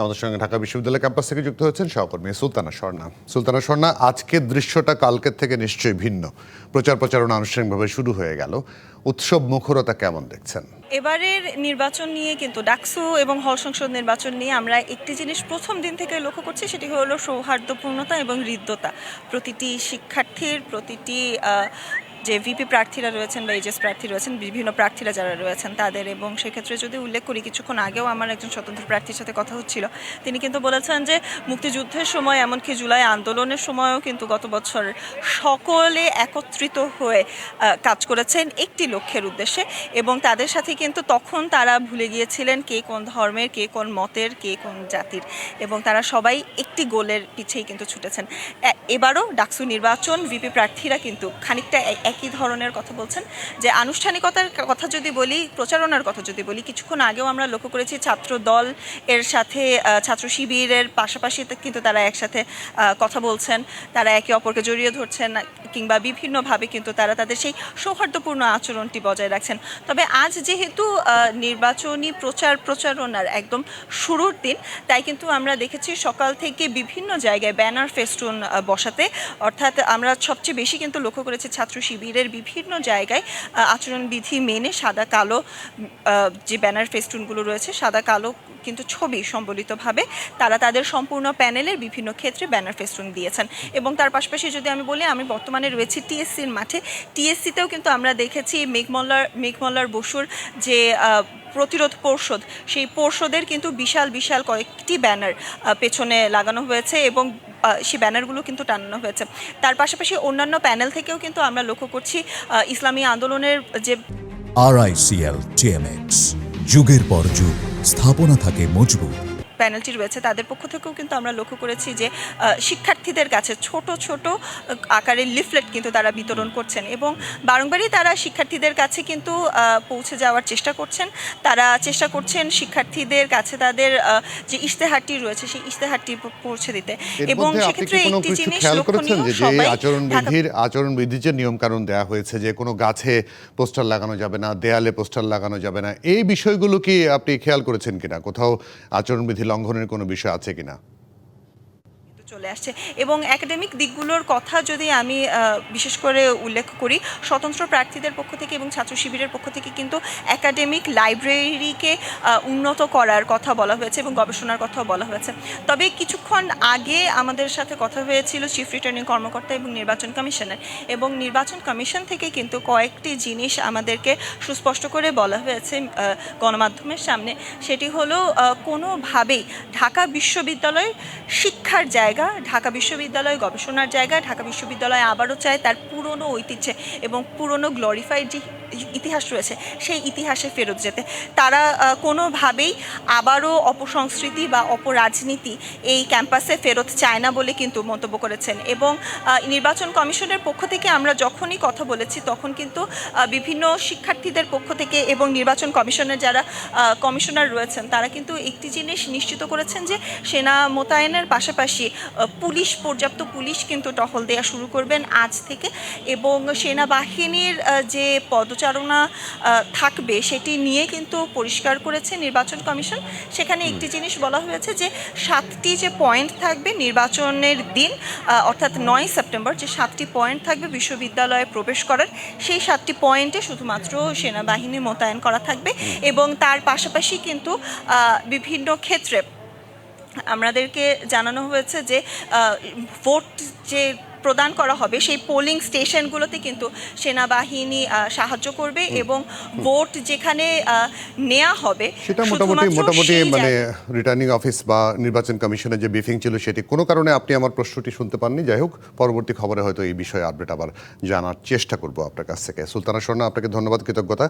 আমাদের সঙ্গে ঢাকা বিশ্ববিদ্যালয় ক্যাম্পাস থেকে যুক্ত হয়েছেন সহকর্মী সুলতানা স্বর্ণা। সুলতানা স্বর্ণা আজকের দৃশ্যটা কালকের থেকে নিশ্চয়ই ভিন্ন। প্রচার প্রচারণা আনুষ্ঠানিকভাবে শুরু হয়ে গেল। উৎসব মুখরতা কেমন দেখছেন? এবারের নির্বাচন নিয়ে কিন্তু ডাকসু এবং হল সংসদ নির্বাচন নিয়ে আমরা একটি জিনিস প্রথম দিন থেকে লক্ষ্য করছি, সেটি হলো সৌহার্দ্যপূর্ণতা এবং হৃদ্যতা। প্রতিটি শিক্ষার্থীর প্রতিটি যে ভিপি প্রার্থীরা রয়েছেন বা এইচএস প্রার্থী রয়েছেন, বিভিন্ন প্রার্থীরা যারা রয়েছেন তাদের এবং সেক্ষেত্রে যদি উল্লেখ করি, কিছুক্ষণ আগেও আমার একজন স্বতন্ত্র প্রার্থীর সাথে কথা হচ্ছিল, তিনি কিন্তু বলেছেন যে মুক্তিযুদ্ধের সময় এমনকি জুলাই আন্দোলনের সময়ও কিন্তু গত বছর সকলে একত্রিত হয়ে কাজ করেছেন একটি লক্ষ্যের উদ্দেশ্যে এবং তাদের সাথে কিন্তু তখন তারা ভুলে গিয়েছিলেন কে কোন ধর্মের, কে কোন মতের, কে কোন জাতির এবং তারা সবাই একটি গোলের পিছেই কিন্তু ছুটেছেন। এবারও ডাকসু নির্বাচন ভিপি প্রার্থীরা কিন্তু খানিকটা এ- একই ধরনের কথা বলছেন? যে আনুষ্ঠানিকতার কথা যদি বলি, প্রচারণার কথা যদি বলি, কিছুক্ষণ আগেও আমরা লক্ষ্য করেছি ছাত্র দল এর সাথে ছাত্র শিবিরের পাশাপাশি কিন্তু তারা একসাথে কথা বলছেন। তারা একে অপরকে জড়িয়ে ধরছেন কিংবা বিভিন্নভাবে কিন্তু তারা তাদের সেই সৌহার্দ্যপূর্ণ আচরণটি বজায় রাখছেন। তবে আজ যেহেতু নির্বাচনী প্রচার প্রচারণার একদম শুরুর দিন, তাই কিন্তু আমরা দেখেছি সকাল থেকে বিভিন্ন জায়গায় ব্যানার ফেস্টুন বসাতে। অর্থাৎ আমরা সবচেয়ে বেশি কিন্তু লক্ষ্য করেছি ছাত্র শিবিরের বিভিন্ন জায়গায় আচরণবিধি মেনে সাদা কালো যে ব্যানার ফেস্টুনগুলো রয়েছে, সাদা কালো কিন্তু ছবি সম্বলিতভাবে তারা তাদের সম্পূর্ণ প্যানেলের বিভিন্ন ক্ষেত্রে ব্যানার ফেস্টুন দিয়েছেন। এবং তার পাশাপাশি যদি আমি বলি, আমি বর্তমানে রয়েছি টিএসসির মাঠে। টিএসসিতেও কিন্তু আমরা দেখেছি মেঘমল্লার মেঘমল্লার বসুর যে প্রতিরোধ পর্ষদ, সেই পর্ষদের কিন্তু বিশাল বিশাল কয়েকটি ব্যানার পেছনে লাগানো হয়েছে এবং সেই ব্যানারগুলো কিন্তু টানানো হয়েছে। তার পাশাপাশি অন্যান্য প্যানেল থেকেও কিন্তু আমরা লক্ষ্য করছি ইসলামী আন্দোলনের যে আর আইসিএল টিএমএক্স যুগের পর যুগ, স্থাপনা থাকে মজবুত। প্যানেলটি রয়েছে তাদের পক্ষ থেকেও কিন্তু আমরা লক্ষ্য করেছি যে শিক্ষার্থীদের কাছে ছোট ছোট আকারের লিফলেট কিন্তু তারা বিতরণ করছেন এবং বারংবারই তারা শিক্ষার্থীদের কাছে কিন্তু পৌঁছে যাওয়ার চেষ্টা করছেন। তারা চেষ্টা করছেন শিক্ষার্থীদের কাছে তাদের যে ইশতেহারটি রয়েছে সেই ইশতেহারটি পৌঁছে দিতে। এবং সেক্ষেত্রে একটি জিনিস লক্ষণীয় যে যে সবাই নিয়ম কানুন দেওয়া হয়েছে যে কোনো গাছে পোস্টার লাগানো যাবে না দেয়ালে পোস্টার লাগানো যাবে না এই বিষয়গুলো কি আপনি খেয়াল করেছেন কিনা? কোথাও আচরণ বিধি লঙ্ঘনের কোনো বিষয় আছে কিনা? চলে আসছে। এবং একাডেমিক দিকগুলোর কথা যদি আমি বিশেষ করে উল্লেখ করি, স্বতন্ত্র প্রার্থীদের পক্ষ থেকে এবং ছাত্র শিবিরের পক্ষ থেকে কিন্তু একাডেমিক লাইব্রেরিকে উন্নত করার কথা বলা হয়েছে এবং গবেষণার কথাও বলা হয়েছে। তবে কিছুক্ষণ আগে আমাদের সাথে কথা হয়েছিল চিফ রিটার্নিং কর্মকর্তা এবং নির্বাচন কমিশনের। এবং নির্বাচন কমিশন থেকে কিন্তু কয়েকটি জিনিস আমাদেরকে সুস্পষ্ট করে বলা হয়েছে গণমাধ্যমের সামনে। সেটি হলো কোনোভাবেই ঢাকা বিশ্ববিদ্যালয় শিক্ষার জায়গা ঢাকা বিশ্ববিদ্যালয় গবেষণার জায়গা, ঢাকা বিশ্ববিদ্যালয় আবারও চায় তার পুরনো ঐতিহ্যে এবং পুরনো গ্লোরিফাইড যে ইতিহাস রয়েছে, সেই ইতিহাসে ফেরত যেতে। তারা কোনোভাবেই আবারও অপসংস্কৃতি বা অপরাজনীতি এই ক্যাম্পাসে ফেরত চায় না বলে কিন্তু মন্তব্য করেছেন। এবং নির্বাচন কমিশনের পক্ষ থেকে আমরা যখনই কথা বলেছি, তখন কিন্তু বিভিন্ন শিক্ষার্থীদের পক্ষ থেকে এবং নির্বাচন কমিশনের যারা কমিশনার রয়েছেন, তারা কিন্তু একটি জিনিস নিশ্চিত করেছেন যে, সেনা মোতায়েনের পাশাপাশি পুলিশ, পর্যাপ্ত পুলিশ কিন্তু টহল দেওয়া শুরু করবেন আজ থেকে। এবং সেনাবাহিনীর যে পদচারণা আহ, থাকবে সেটি নিয়ে কিন্তু পরিষ্কার করেছে নির্বাচন কমিশন। সেখানে একটি জিনিস বলা হয়েছে যে সাতটি যে পয়েন্ট থাকবে নির্বাচনের দিন অর্থাৎ নয় সেপ্টেম্বর যে সাতটি পয়েন্ট থাকবে বিশ্ববিদ্যালয়ে প্রবেশ করার সেই সাতটি পয়েন্টে শুধুমাত্র সেনাবাহিনী মোতায়েন করা থাকবে এবং তার পাশাপাশি কিন্তু বিভিন্ন ক্ষেত্রে আমাদেরকে জানানো হয়েছে যে ভোট যে প্রদান করা হবে সেই পোলিং স্টেশনগুলোতে কিন্তু সেনাবাহিনী সাহায্য করবে এবং ভোট যেখানে নেওয়া হবে সেটা মোটামুটি মোটামুটি মানে রিটার্নিং অফিস বা নির্বাচন কমিশনের যে ব্রিফিং ছিল সেটি কোনো কারণে আপনি আমার প্রশ্নটি শুনতে পাননি। যাই হোক পরবর্তী খবরে হয়তো এই বিষয়ে আপডেট আবার জানার চেষ্টা করব আপনার কাছ থেকে। সুলতানা স্বর্ণা আপনাকে ধন্যবাদ কৃতজ্ঞতা।